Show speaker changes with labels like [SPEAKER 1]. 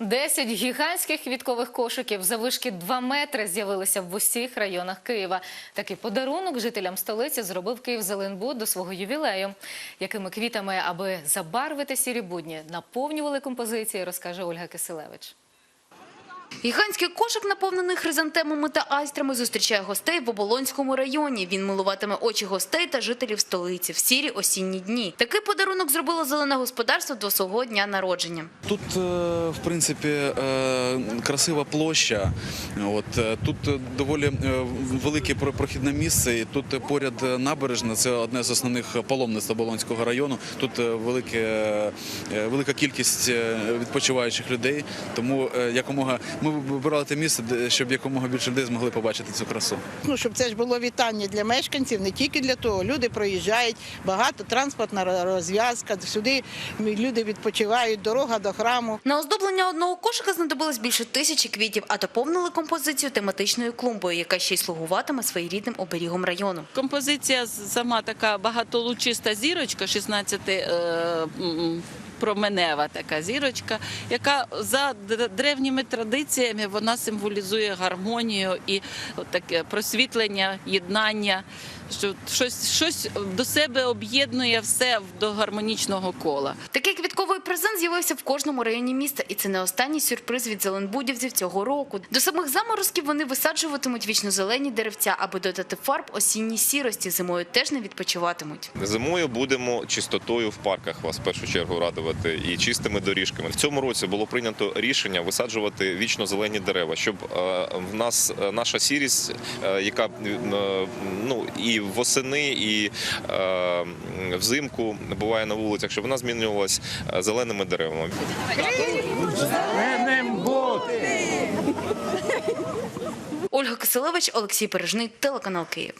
[SPEAKER 1] Десять гігантських квіткових кошиків завишки 2 метри з'явилися в усіх районах Києва. Такий подарунок жителям столиці зробив Київ-Зеленбуд до свого ювілею. Якими квітами, аби забарвити сірі будні, наповнювали композиції, розкаже Ольга Киселевич.
[SPEAKER 2] Гігантський кошик, наповнений хризантемами та айстрами, зустрічає гостей в Оболонському районі. Він милуватиме очі гостей та жителів столиці в сірі осінні дні. Такий подарунок зробило зелене господарство до свого дня народження.
[SPEAKER 3] Тут, е, в принципі, е, красива площа. От е, тут доволі велике про- прохідне місце. Тут поряд набережна. Це одне з основних паломництв Оболонського району. Тут велике, велика кількість відпочиваючих людей. Тому якомога ми вибирали те місце, щоб якомога більше людей змогли побачити цю красу.
[SPEAKER 4] Ну, щоб це ж було вітання для мешканців, не тільки для того. Люди проїжджають, багато транспортна розв'язка. Сюди люди відпочивають, дорога до храму.
[SPEAKER 2] На оздоблення одного кошика знадобилось більше тисячі квітів, а доповнили композицію тематичною клумбою, яка ще й слугуватиме своєрідним оберігом району.
[SPEAKER 5] Композиція сама така багатолучиста зірочка, 16 е, променева така зірочка, яка за древніми традиціями вона символізує гармонію і таке просвітлення, єднання, що щось, щось до себе об'єднує все до гармонічного кола.
[SPEAKER 2] Такий квітковий презент з'явився в кожному районі міста, і це не останній сюрприз від зеленбудівців цього року. До самих заморозків вони висаджуватимуть вічно-зелені деревця, аби додати фарб осінній сірості. Зимою теж не відпочиватимуть.
[SPEAKER 6] Зимою будемо чистотою в парках вас в першу чергу радувати і чистими доріжками. В цьому році було прийнято рішення висаджувати вічно зелені дерева, щоб е, в нас е, наша сірість, е, яка ну і восени, і взимку буває на вулицях, щоб вона змінювалась е, зеленими деревами.
[SPEAKER 2] Ольга Киселевич, Олексій Пережний, телеканал Київ.